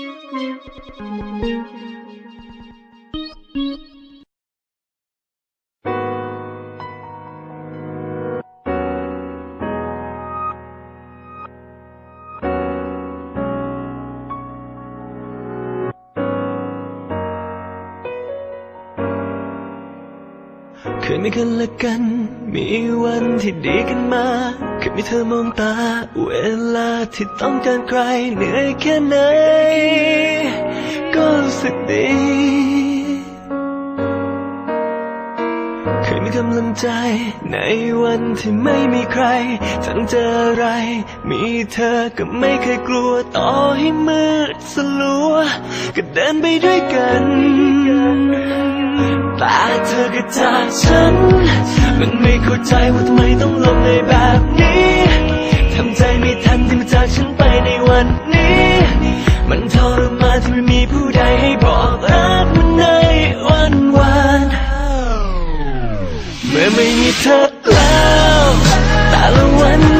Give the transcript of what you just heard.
เคยไม่เคยละกัน มีวันที่ดีกันมา มีเธอมองตา เวลาที่ต้องการใครเหนื่อยแค่ไหน ก็รู้สึกดี เคยมีกำลังใจ ในวันที่ไม่มีใคร ทั้งเจออะไร มีเธอก็ไม่เคยกลัว ต่อให้มืดสลัว ก็เดินไปด้วยกันแต่เธอก็จากฉัน มันไม่เข้าใจว่าทำไมต้องลงในแบบนี้ทำใจไม่ทันที่มันจากฉันไปในวันนี้ มันทรมานที่ไม่มีผู้ใดให้บอกรักมันในวันวานเมื่อไม่มีเธอแล้วแต่ละวัน